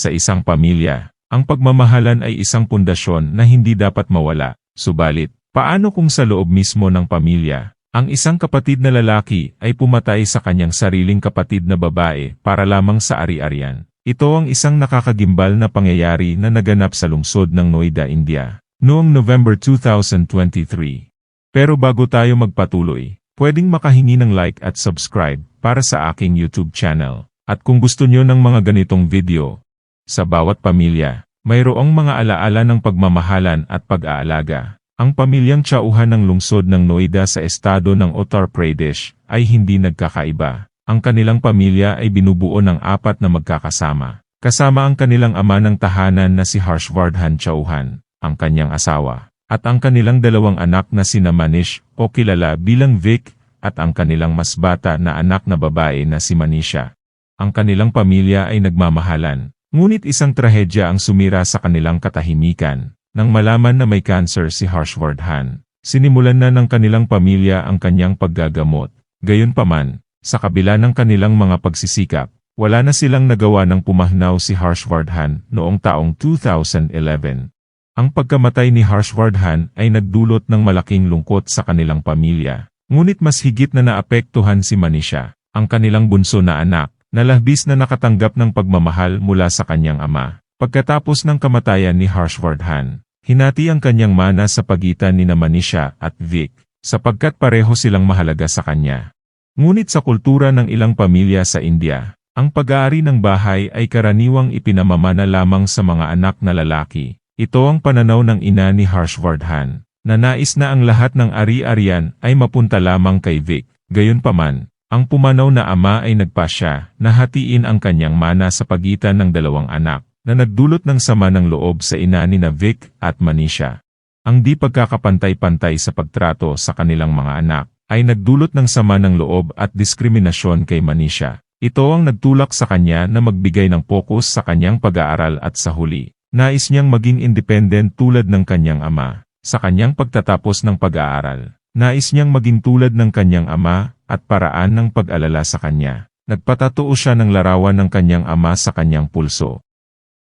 Sa isang pamilya, ang pagmamahalan ay isang pundasyon na hindi dapat mawala. Subalit, paano kung sa loob mismo ng pamilya, ang isang kapatid na lalaki ay pumatay sa kanyang sariling kapatid na babae para lamang sa ari-arian? Ito ang isang nakakagimbal na pangyayari na naganap sa lungsod ng Noida, India, noong November 2023. Pero bago tayo magpatuloy, pwedeng makahingi ng like at subscribe para sa aking YouTube channel. At kung gusto nyo ng mga ganitong video, sa bawat pamilya, mayroong mga alaala ng pagmamahalan at pag-aalaga. Ang pamilyang Chauhan ng lungsod ng Noida sa estado ng Uttar Pradesh ay hindi nagkakaiba. Ang kanilang pamilya ay binubuo ng apat na magkakasama. Kasama ang kanilang ama ng tahanan na si Harshvardhan Chauhan, ang kanyang asawa, at ang kanilang dalawang anak na sina Manish o kilala bilang Vic at ang kanilang mas bata na anak na babae na si Manisha. Ang kanilang pamilya ay nagmamahalan. Ngunit isang trahedya ang sumira sa kanilang katahimikan. Nang malaman na may cancer si Harshvardhan, sinimulan na ng kanilang pamilya ang kanyang paggagamot. Gayunpaman, sa kabila ng kanilang mga pagsisikap, wala na silang nagawa ng pumahnaw si Harshvardhan noong taong 2011. Ang pagkamatay ni Harshvardhan ay nagdulot ng malaking lungkot sa kanilang pamilya. Ngunit mas higit na naapektuhan si Manisha, ang kanilang bunso na anak, na na nakatanggap ng pagmamahal mula sa kanyang ama. Pagkatapos ng kamatayan ni Harshvardhan, hinati ang kanyang mana sa pagitan ni Manisha at Vic, sapagkat pareho silang mahalaga sa kanya. Ngunit sa kultura ng ilang pamilya sa India, ang pag-aari ng bahay ay karaniwang ipinamamana lamang sa mga anak na lalaki. Ito ang pananaw ng ina ni Harshvardhan, na nais na ang lahat ng ari-arian ay mapunta lamang kay Vic. Gayunpaman, ang pumanaw na ama ay nagpasya na hatiin ang kanyang mana sa pagitan ng dalawang anak, na nagdulot ng sama ng loob sa ina ni na Vic at Manisha. Ang di pagkakapantay-pantay sa pagtrato sa kanilang mga anak, ay nagdulot ng sama ng loob at diskriminasyon kay Manisha. Ito ang nagtulak sa kanya na magbigay ng pokus sa kanyang pag-aaral at sa huli. Nais niyang maging independent tulad ng kanyang ama. Sa kanyang pagtatapos ng pag-aaral, nais niyang maging tulad ng kanyang ama at paraan ng pag-alala sa kanya. Nagpatatuo siya ng larawan ng kanyang ama sa kanyang pulso.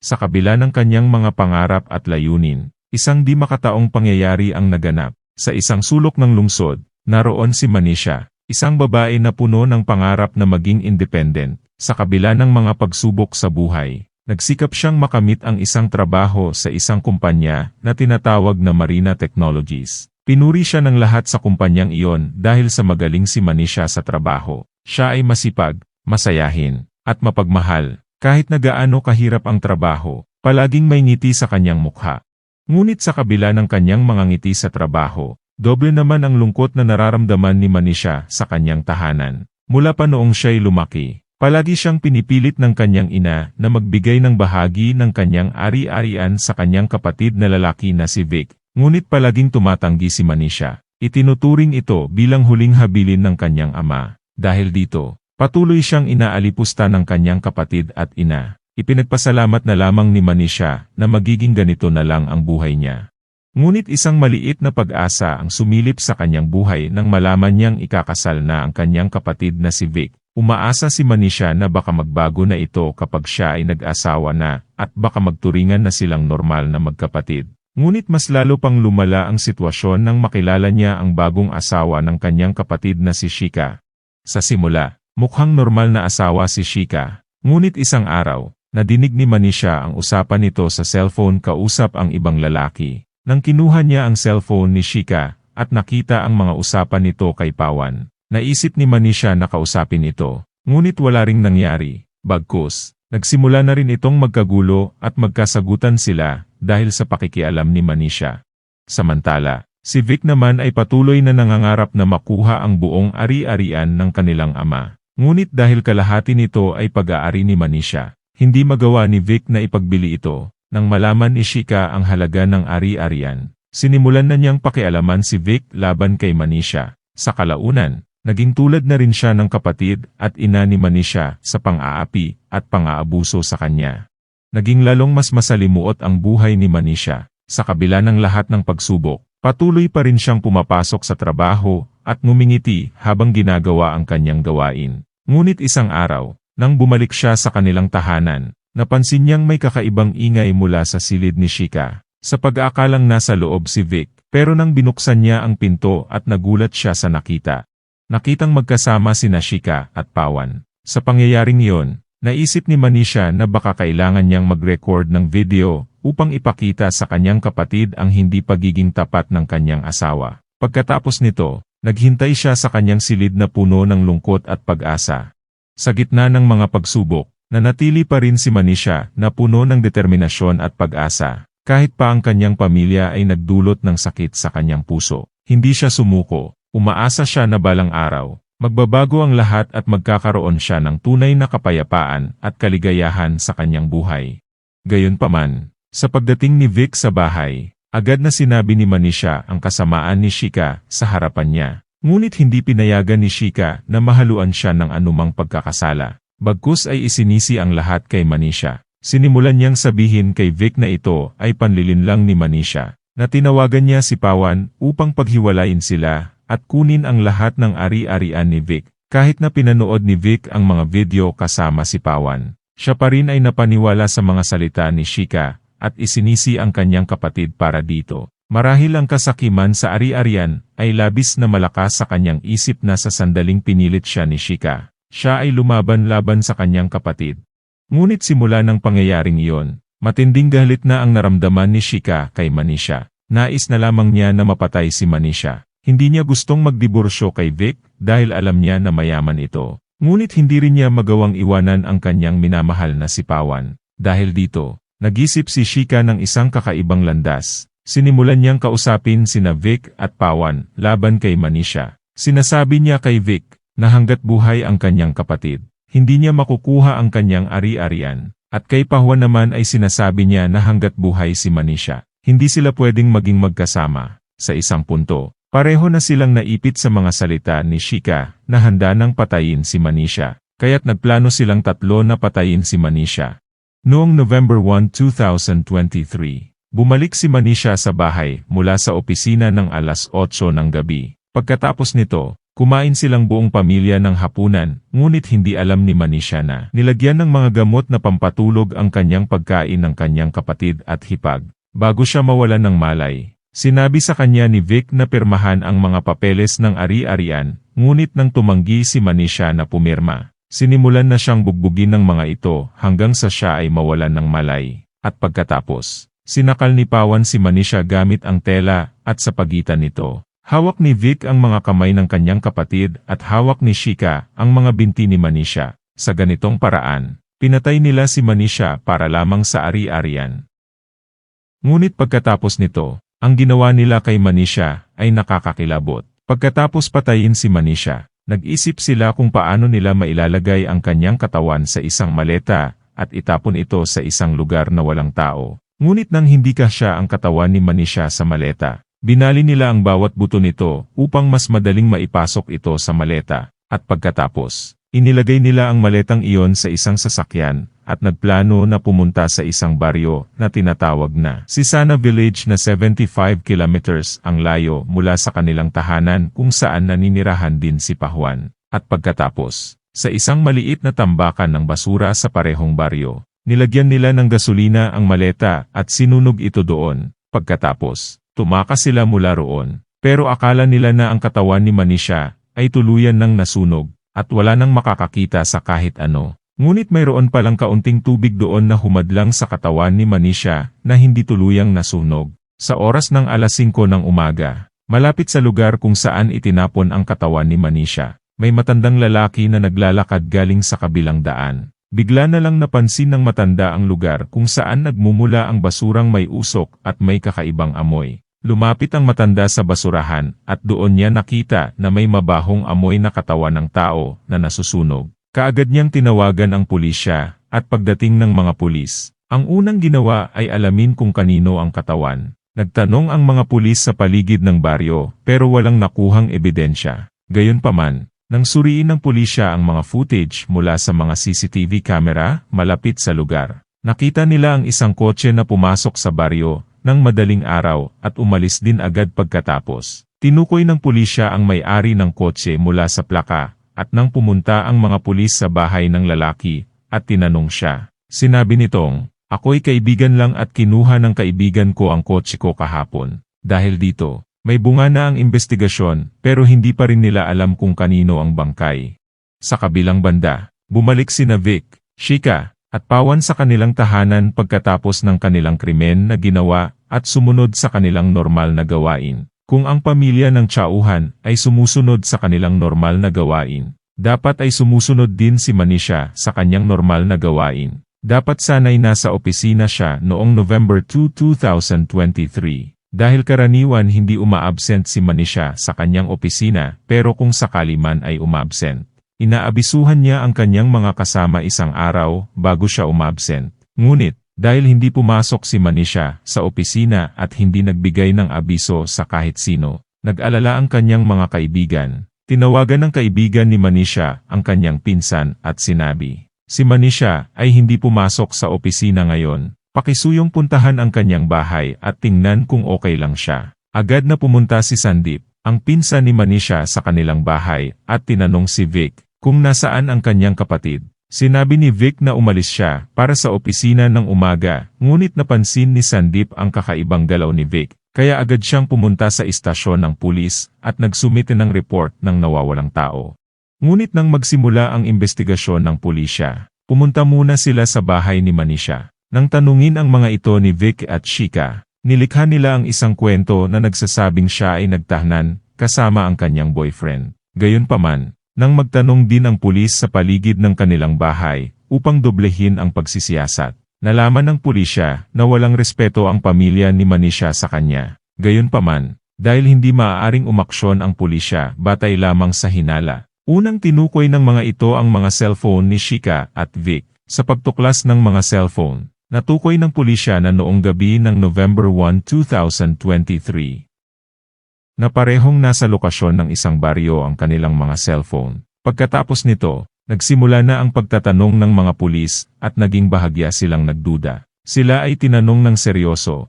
Sa kabila ng kanyang mga pangarap at layunin, isang di makataong pangyayari ang naganap. Sa isang sulok ng lungsod, naroon si Manisha, isang babae na puno ng pangarap na maging independent. Sa kabila ng mga pagsubok sa buhay, nagsikap siyang makamit ang isang trabaho sa isang kumpanya na tinatawag na Marina Technologies. Pinuri siya ng lahat sa kumpanyang iyon dahil sa magaling si Manisha sa trabaho. Siya ay masipag, masayahin, at mapagmahal. Kahit na gaano kahirap ang trabaho, palaging may ngiti sa kanyang mukha. Ngunit sa kabila ng kanyang mga ngiti sa trabaho, doble naman ang lungkot na nararamdaman ni Manisha sa kanyang tahanan. Mula pa noong siya'y lumaki, palagi siyang pinipilit ng kanyang ina na magbigay ng bahagi ng kanyang ari-arian sa kanyang kapatid na lalaki na si Vic, Ngunit palaging tumatanggi si Manisha. Itinuturing ito bilang huling habilin ng kanyang ama. Dahil dito, patuloy siyang inaalipusta ng kanyang kapatid at ina. Ipinagpasalamat na lamang ni Manisha na magiging ganito na lang ang buhay niya. Ngunit isang maliit na pag-asa ang sumilip sa kanyang buhay nang malaman niyang ikakasal na ang kanyang kapatid na si Vic. Umaasa si Manisha na baka magbago na ito kapag siya ay nag-asawa na at baka magturingan na silang normal na magkapatid. Ngunit mas lalo pang lumala ang sitwasyon nang makilala niya ang bagong asawa ng kanyang kapatid na si Shika. Sa simula, mukhang normal na asawa si Shika. Ngunit isang araw, nadinig ni Manisha ang usapan nito sa cellphone kausap ang ibang lalaki. Nang kinuha niya ang cellphone ni Shika, at nakita ang mga usapan nito kay Pawan, naisip ni Manisha na kausapin ito. Ngunit wala ring nangyari. Bagkus, nagsimula na rin itong magkagulo at magkasagutan sila dahil sa pakikialam ni Manisha. Samantala, si Vic naman ay patuloy na nangangarap na makuha ang buong ari-arian ng kanilang ama. Ngunit dahil kalahati nito ay pag-aari ni Manisha, hindi magawa ni Vic na ipagbili ito. Nang malaman ni Shika ang halaga ng ari-arian, sinimulan na niyang pakialaman si Vic laban kay Manisha. Sa kalaunan, naging tulad na rin siya ng kapatid at ina ni Manisha sa pang-aapi at pang-aabuso sa kanya. Naging lalong mas masalimuot ang buhay ni Manisha. Sa kabila ng lahat ng pagsubok, patuloy pa rin siyang pumapasok sa trabaho at ngumingiti habang ginagawa ang kanyang gawain. Ngunit isang araw, nang bumalik siya sa kanilang tahanan, napansin niyang may kakaibang ingay mula sa silid ni Shika. Sa pag-aakalang nasa loob si Vic, pero nang binuksan niya ang pinto at nagulat siya sa nakita. Nakitang magkasama si Nashika at Pawan. Sa pangyayaring iyon, naisip ni Manisha na baka kailangan niyang mag-record ng video upang ipakita sa kanyang kapatid ang hindi pagiging tapat ng kanyang asawa. Pagkatapos nito, naghintay siya sa kanyang silid na puno ng lungkot at pag-asa. Sa gitna ng mga pagsubok, nanatili pa rin si Manisha na puno ng determinasyon at pag-asa. Kahit pa ang kanyang pamilya ay nagdulot ng sakit sa kanyang puso, hindi siya sumuko, umaasa siya na balang araw, magbabago ang lahat at magkakaroon siya ng tunay na kapayapaan at kaligayahan sa kanyang buhay. Gayunpaman, sa pagdating ni Vic sa bahay, agad na sinabi ni Manisha ang kasamaan ni Shika sa harapan niya. Ngunit hindi pinayagan ni Shika na mahaluan siya ng anumang pagkakasala. Bagkus ay isinisi ang lahat kay Manisha. Sinimulan niyang sabihin kay Vic na ito ay panlilinlang ni Manisha, na tinawagan niya si Pawan upang paghiwalayin sila at kunin ang lahat ng ari-arian ni Vic. Kahit na pinanood ni Vic ang mga video kasama si Pawan, siya pa rin ay napaniwala sa mga salita ni Shika at isinisi ang kanyang kapatid para dito. Marahil ang kasakiman sa ari-arian ay labis na malakas sa kanyang isip na sa sandaling pinilit siya ni Shika. Siya ay lumaban-laban sa kanyang kapatid. Ngunit simula ng pangyayaring iyon, matinding galit na ang naramdaman ni Shika kay Manisha. Nais na lamang niya na mapatay si Manisha. Hindi niya gustong magdiborsyo kay Vic dahil alam niya na mayaman ito. Ngunit hindi rin niya magawang iwanan ang kanyang minamahal na si Pawan. Dahil dito, nagisip si Shika ng isang kakaibang landas. Sinimulan niyang kausapin sina Vic at Pawan laban kay Manisha. Sinasabi niya kay Vic na hanggat buhay ang kanyang kapatid, hindi niya makukuha ang kanyang ari-arian. At kay Pahuan naman ay sinasabi niya na hanggat buhay si Manisha, hindi sila pwedeng maging magkasama. Sa isang punto, pareho na silang naipit sa mga salita ni Shika na handa nang patayin si Manisha. Kaya't nagplano silang tatlo na patayin si Manisha. Noong November 1, 2023, bumalik si Manisha sa bahay mula sa opisina ng alas 8 ng gabi. Pagkatapos nito, Kumain silang buong pamilya ng hapunan, ngunit hindi alam ni Manisha na nilagyan ng mga gamot na pampatulog ang kanyang pagkain ng kanyang kapatid at hipag. Bago siya mawalan ng malay, sinabi sa kanya ni Vic na pirmahan ang mga papeles ng ari-arian, ngunit nang tumanggi si Manisha na pumirma, sinimulan na siyang bugbugin ng mga ito hanggang sa siya ay mawalan ng malay. At pagkatapos, sinakal ni Pawan si Manisha gamit ang tela at sa pagitan nito, Hawak ni Vic ang mga kamay ng kanyang kapatid at hawak ni Shika ang mga binti ni Manisha. Sa ganitong paraan, pinatay nila si Manisha para lamang sa ari-arian. Ngunit pagkatapos nito, ang ginawa nila kay Manisha ay nakakakilabot. Pagkatapos patayin si Manisha, nag-isip sila kung paano nila mailalagay ang kanyang katawan sa isang maleta at itapon ito sa isang lugar na walang tao. Ngunit nang hindi ka siya ang katawan ni Manisha sa maleta, Binali nila ang bawat buto nito upang mas madaling maipasok ito sa maleta, at pagkatapos, inilagay nila ang maletang iyon sa isang sasakyan, at nagplano na pumunta sa isang baryo na tinatawag na Sisana Village na 75 kilometers ang layo mula sa kanilang tahanan kung saan naninirahan din si Pahuan. At pagkatapos, sa isang maliit na tambakan ng basura sa parehong baryo, nilagyan nila ng gasolina ang maleta at sinunog ito doon. Pagkatapos, Tumakas sila mula roon, pero akala nila na ang katawan ni Manisha ay tuluyan ng nasunog, at wala nang makakakita sa kahit ano. Ngunit mayroon palang kaunting tubig doon na humadlang sa katawan ni Manisha na hindi tuluyang nasunog. Sa oras ng alas 5 ng umaga, malapit sa lugar kung saan itinapon ang katawan ni Manisha, may matandang lalaki na naglalakad galing sa kabilang daan. Bigla na lang napansin ng matanda ang lugar kung saan nagmumula ang basurang may usok at may kakaibang amoy. Lumapit ang matanda sa basurahan at doon niya nakita na may mabahong amoy na katawan ng tao na nasusunog. Kaagad niyang tinawagan ang pulisya at pagdating ng mga pulis, ang unang ginawa ay alamin kung kanino ang katawan. Nagtanong ang mga pulis sa paligid ng baryo pero walang nakuhang ebidensya. Gayunpaman, nang suriin ng pulisya ang mga footage mula sa mga CCTV camera malapit sa lugar, nakita nila ang isang kotse na pumasok sa baryo ng madaling araw at umalis din agad pagkatapos. Tinukoy ng pulisya ang may-ari ng kotse mula sa plaka at nang pumunta ang mga pulis sa bahay ng lalaki at tinanong siya, Sinabi nitong, ako'y kaibigan lang at kinuha ng kaibigan ko ang kotse ko kahapon. Dahil dito, may bunga na ang investigasyon pero hindi pa rin nila alam kung kanino ang bangkay. Sa kabilang banda, bumalik sina Vic, Shika, at Pawan sa kanilang tahanan pagkatapos ng kanilang krimen na ginawa at sumunod sa kanilang normal na gawain. Kung ang pamilya ng Chauhan ay sumusunod sa kanilang normal na gawain, dapat ay sumusunod din si Manisha sa kanyang normal na gawain. Dapat sanay nasa opisina siya noong November 2, 2023. Dahil karaniwan hindi umaabsent si Manisha sa kanyang opisina pero kung sakali man ay umabsent. Inaabisuhan niya ang kanyang mga kasama isang araw bago siya umabsent. Ngunit, dahil hindi pumasok si Manisha sa opisina at hindi nagbigay ng abiso sa kahit sino, nag-alala ang kanyang mga kaibigan. Tinawagan ng kaibigan ni Manisha ang kanyang pinsan at sinabi, Si Manisha ay hindi pumasok sa opisina ngayon. Pakisuyong puntahan ang kanyang bahay at tingnan kung okay lang siya. Agad na pumunta si Sandip, ang pinsan ni Manisha sa kanilang bahay, at tinanong si Vic kung nasaan ang kanyang kapatid. Sinabi ni Vic na umalis siya para sa opisina ng umaga, ngunit napansin ni Sandip ang kakaibang galaw ni Vic, kaya agad siyang pumunta sa istasyon ng pulis at nagsumite ng report ng nawawalang tao. Ngunit nang magsimula ang investigasyon ng pulisya, pumunta muna sila sa bahay ni Manisha. Nang tanungin ang mga ito ni Vic at Shika, nilikha nila ang isang kwento na nagsasabing siya ay nagtahanan kasama ang kanyang boyfriend. Gayunpaman, nang magtanong din ang pulis sa paligid ng kanilang bahay, upang doblehin ang pagsisiyasat. Nalaman ng pulisya na walang respeto ang pamilya ni Manisha sa kanya. Gayunpaman, dahil hindi maaaring umaksyon ang pulisya batay lamang sa hinala. Unang tinukoy ng mga ito ang mga cellphone ni Shika at Vic. Sa pagtuklas ng mga cellphone, natukoy ng pulisya na noong gabi ng November 1, 2023, na parehong nasa lokasyon ng isang baryo ang kanilang mga cellphone. Pagkatapos nito, nagsimula na ang pagtatanong ng mga pulis at naging bahagya silang nagduda. Sila ay tinanong ng seryoso.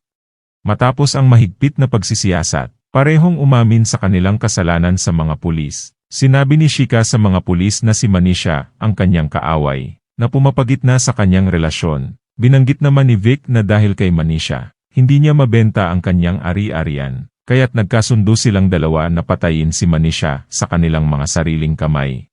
Matapos ang mahigpit na pagsisiyasat, parehong umamin sa kanilang kasalanan sa mga pulis. Sinabi ni Shika sa mga pulis na si Manisha, ang kanyang kaaway, na pumapagitna sa kanyang relasyon. Binanggit naman ni Vic na dahil kay Manisha, hindi niya mabenta ang kanyang ari-arian. Kaya't nagkasundo silang dalawa na patayin si Manisha sa kanilang mga sariling kamay.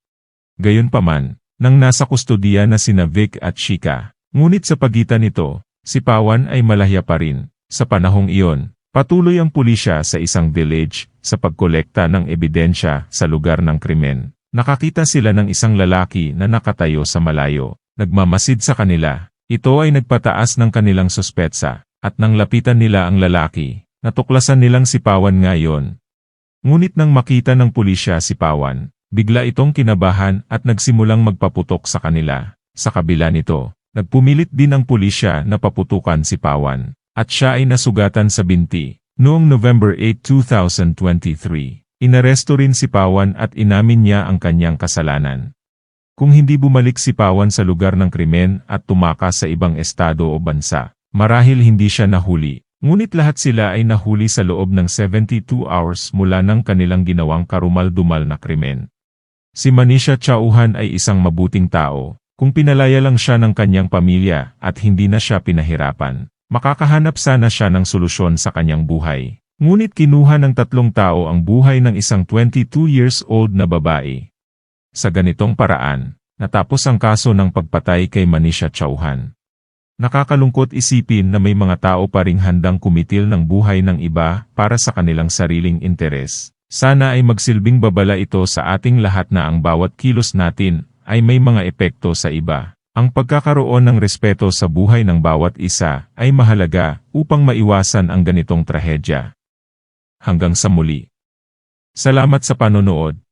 Gayunpaman, nang nasa kustodiya na sina Vic at Shika, ngunit sa pagitan nito, si Pawan ay malahya pa rin. Sa panahong iyon, patuloy ang pulisya sa isang village sa pagkolekta ng ebidensya sa lugar ng krimen. Nakakita sila ng isang lalaki na nakatayo sa malayo, nagmamasid sa kanila. Ito ay nagpataas ng kanilang suspetsa, at nang lapitan nila ang lalaki, Natuklasan nilang si Pawan ngayon. Ngunit nang makita ng pulisya si Pawan, bigla itong kinabahan at nagsimulang magpaputok sa kanila. Sa kabila nito, nagpumilit din ang pulisya na paputukan si Pawan, at siya ay nasugatan sa binti. Noong November 8, 2023, inaresto rin si Pawan at inamin niya ang kanyang kasalanan. Kung hindi bumalik si Pawan sa lugar ng krimen at tumakas sa ibang estado o bansa, marahil hindi siya nahuli. Ngunit lahat sila ay nahuli sa loob ng 72 hours mula ng kanilang ginawang karumal-dumal na krimen. Si Manisha Chauhan ay isang mabuting tao, kung pinalaya lang siya ng kanyang pamilya at hindi na siya pinahirapan. Makakahanap sana siya ng solusyon sa kanyang buhay. Ngunit kinuha ng tatlong tao ang buhay ng isang 22 years old na babae. Sa ganitong paraan, natapos ang kaso ng pagpatay kay Manisha Chauhan. Nakakalungkot isipin na may mga tao pa ring handang kumitil ng buhay ng iba para sa kanilang sariling interes. Sana ay magsilbing babala ito sa ating lahat na ang bawat kilos natin ay may mga epekto sa iba. Ang pagkakaroon ng respeto sa buhay ng bawat isa ay mahalaga upang maiwasan ang ganitong trahedya. Hanggang sa muli. Salamat sa panonood.